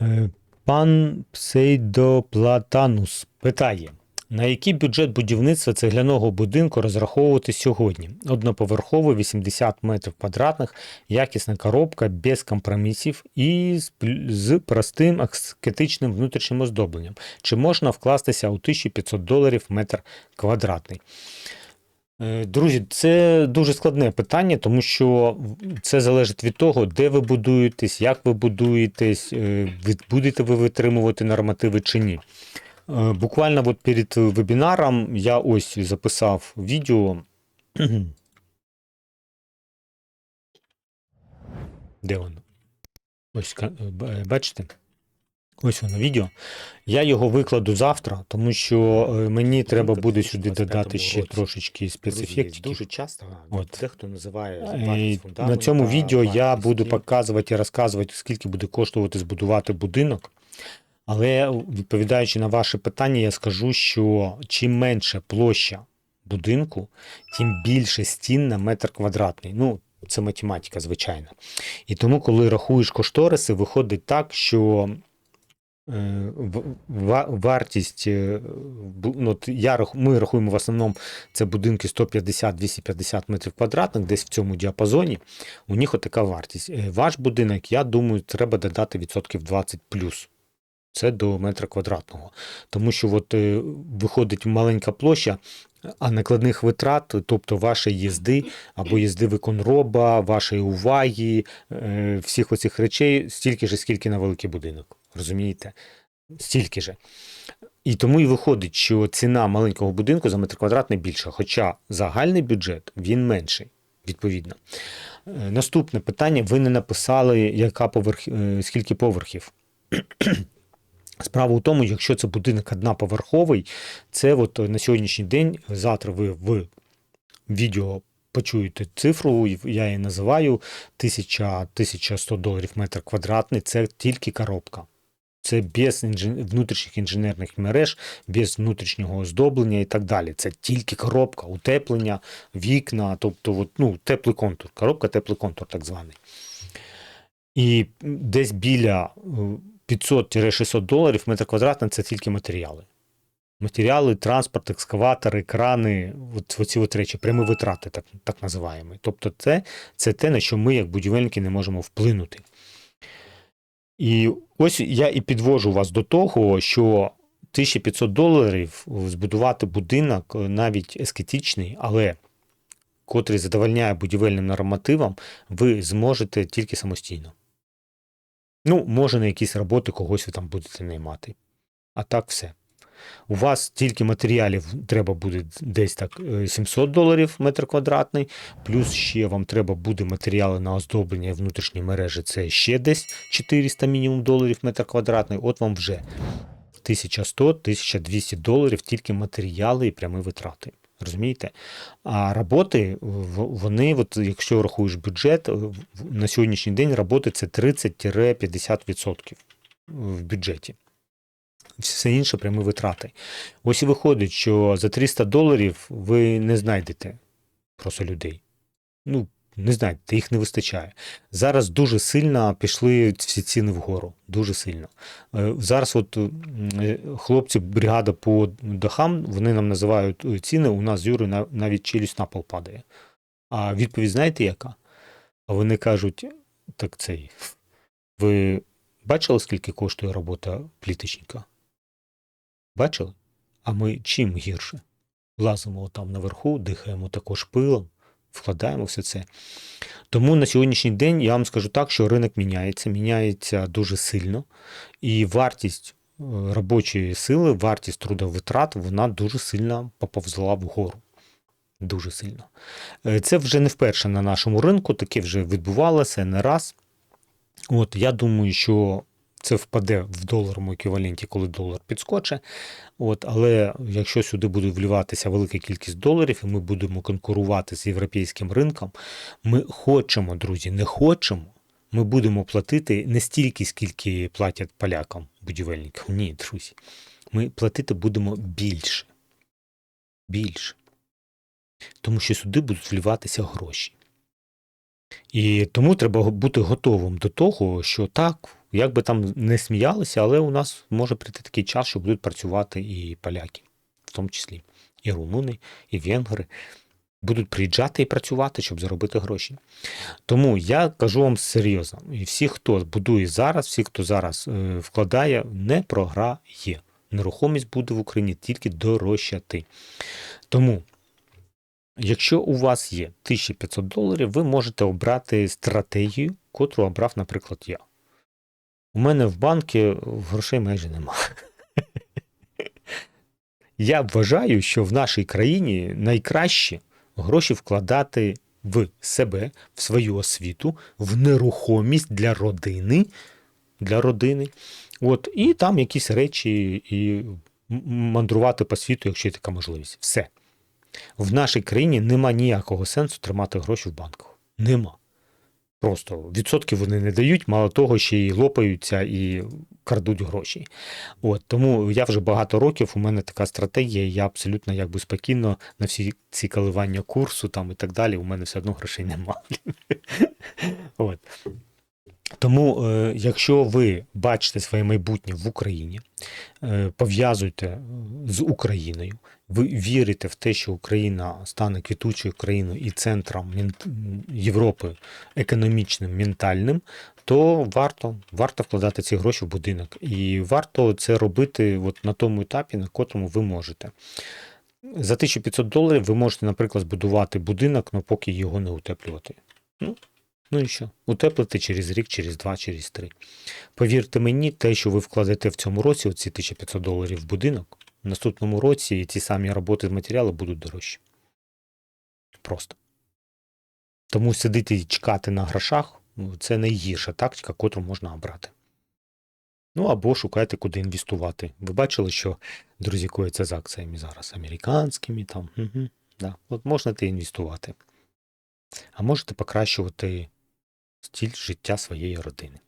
Е, Пан Псейдоплатанус питає, на який бюджет будівництва цегляного будинку розраховувати сьогодні? Одноповерховий 80 метрів квадратних, якісна коробка без компромісів і з, простим аскетичним внутрішнім оздобленням. Чи можна вкластися у 1500 доларів метр квадратний? Е, Друзі, це дуже складне питання, тому що це залежить від того, де ви будуєтесь, як ви будуєтесь, е, будете ви витримувати нормативи чи ні. Е, Буквально от перед вебінаром я ось записав відео. Де воно? Ось бачите? Ось воно відео. Я його викладу завтра, тому що е, мені треба буде сюди додати ще трошечки спецефектів. Дуже часто От. дехто називає Е, На цьому відео я буду показувати і розказувати, скільки буде коштувати збудувати будинок. Але відповідаючи на ваше питання, я скажу, що чим менше площа будинку, тим більше стін на метр квадратний. Ну, це математика, звичайно. І тому, коли рахуєш кошториси, виходить так, що е, вартість, е, ну, я, ми рахуємо в основному це будинки 150-250 метрів квадратних, десь в цьому діапазоні. У них отака вартість. Е, Ваш будинок, я думаю, треба додати відсотків 20 плюс. Це до метра квадратного. Тому що от, е, виходить маленька площа, а накладних витрат, тобто вашої їзди або їзди виконроба, вашої уваги, е, всіх оцих речей, стільки ж, скільки на великий будинок. Розумієте? Стільки же. І тому і виходить, що ціна маленького будинку за метр квадратний більша, хоча загальний бюджет він менший, відповідно. Е, Наступне питання: ви не написали, яка поверх... е, скільки поверхів. Справа у тому, якщо це будинок одноповерховий, це от на сьогоднішній день, завтра ви в відео почуєте цифру, я її називаю 1000 1100 доларів метр квадратний, це тільки коробка. Це без інжен... внутрішніх інженерних мереж, без внутрішнього оздоблення і так далі. Це тільки коробка, утеплення, вікна, тобто от, ну, теплий контур. Коробка, теплий контур, так званий. І десь біля е, 500-600 доларів метр квадратний це тільки матеріали. Матеріали, транспорт, екскаватори, крани, от, оці от речі, прямі витрати, так, так називаємо. Тобто, це, це те, на що ми, як будівельники, не можемо вплинути. І ось я і підвожу вас до того, що 1500 доларів збудувати будинок, е, навіть ескетичний, але котрий задовольняє будівельним нормативам, ви зможете тільки самостійно. Ну, може, на якісь роботи когось ви там будете наймати. А так все. У вас тільки матеріалів треба буде десь так е, 700 доларів метр квадратний, плюс ще вам треба буде матеріали на оздоблення і внутрішні мережі, це ще десь 400 мінімум доларів метр квадратний. От вам вже 1100-1200 доларів тільки матеріали і прямі витрати. Розумієте? А роботи, вони, от, якщо рахуєш бюджет, на сьогоднішній день роботи це 30-50% в бюджеті. Все інше прямі витрати. Ось і виходить, що за 300 доларів ви не знайдете просто людей. Ну, не знайдете, їх не вистачає. Зараз дуже сильно пішли всі ціни вгору. Дуже сильно. Е, Зараз, от е, хлопці, бригада по дахам, вони нам називають е, ціни. У нас з Юрою навіть челюсть на пол падає. А відповідь знаєте яка? А вони кажуть: так цей. Ви бачили, скільки коштує робота пліточника? Бачили? А ми чим гірше? Лазимо там наверху, дихаємо також пилом, вкладаємо все це. Тому на сьогоднішній день я вам скажу так, що ринок міняється, міняється дуже сильно, і вартість е, робочої сили, вартість трудовитрат, вона дуже сильно поповзла вгору. Дуже сильно. Е, Це вже не вперше на нашому ринку, таке вже відбувалося не раз. От я думаю, що це впаде в доларовому еквіваленті, коли долар підскоче. От, але якщо сюди буде вливатися велика кількість доларів, і ми будемо конкурувати з європейським ринком, ми хочемо, друзі, не хочемо. Ми будемо платити не стільки, скільки платять полякам, будівельникам. Ні, друзі. Ми платити будемо більше. Більше. Тому що сюди будуть вливатися гроші. І тому треба бути готовим до того, що так, як би там не сміялися, але у нас може прийти такий час, що будуть працювати і поляки, в тому числі, і румуни, і венгри. Будуть приїжджати і працювати, щоб заробити гроші. Тому я кажу вам серйозно, і всі, хто будує зараз, всі, хто зараз е, вкладає, не програє. Нерухомість буде в Україні тільки дорожчати. Тому, якщо у вас є 1500 доларів, ви можете обрати стратегію, котру обрав, наприклад, я. У мене в банку грошей майже немає. Я вважаю, що в нашій країні найкраще гроші вкладати в себе, в свою освіту, в нерухомість для родини. Для родини. От, і там якісь речі, і мандрувати по світу, якщо є така можливість. Все. В нашій країні нема ніякого сенсу тримати гроші в банках. Нема. Просто відсотки вони не дають, мало того, ще й лопаються і крадуть гроші. От тому я вже багато років. У мене така стратегія. Я абсолютно якби спокійно на всі ці коливання курсу там і так далі. У мене все одно грошей немає. Тому, е, якщо ви бачите своє майбутнє в Україні, е, пов'язуйте е, з Україною, ви вірите в те, що Україна стане квітучою країною і центром Європи економічним, ментальним, то варто, варто вкладати ці гроші в будинок. І варто це робити от на тому етапі, на котрому ви можете. За 1500 доларів ви можете, наприклад, збудувати будинок, але поки його не утеплювати. Ну, ну і що? Утеплити через рік, через два, через три. Повірте мені, те, що ви вкладете в цьому році, оці 1500 доларів в будинок, в наступному році ці самі роботи з матеріалу будуть дорожчі. Просто. Тому сидіти і чекати на грошах ну, це найгірша тактика, котру можна обрати. Ну або шукайте, куди інвестувати. Ви бачили, що друзі коїться з акціями зараз американськими там. Угу, да. От можна те інвестувати. А можете покращувати стиль життя своєї родини.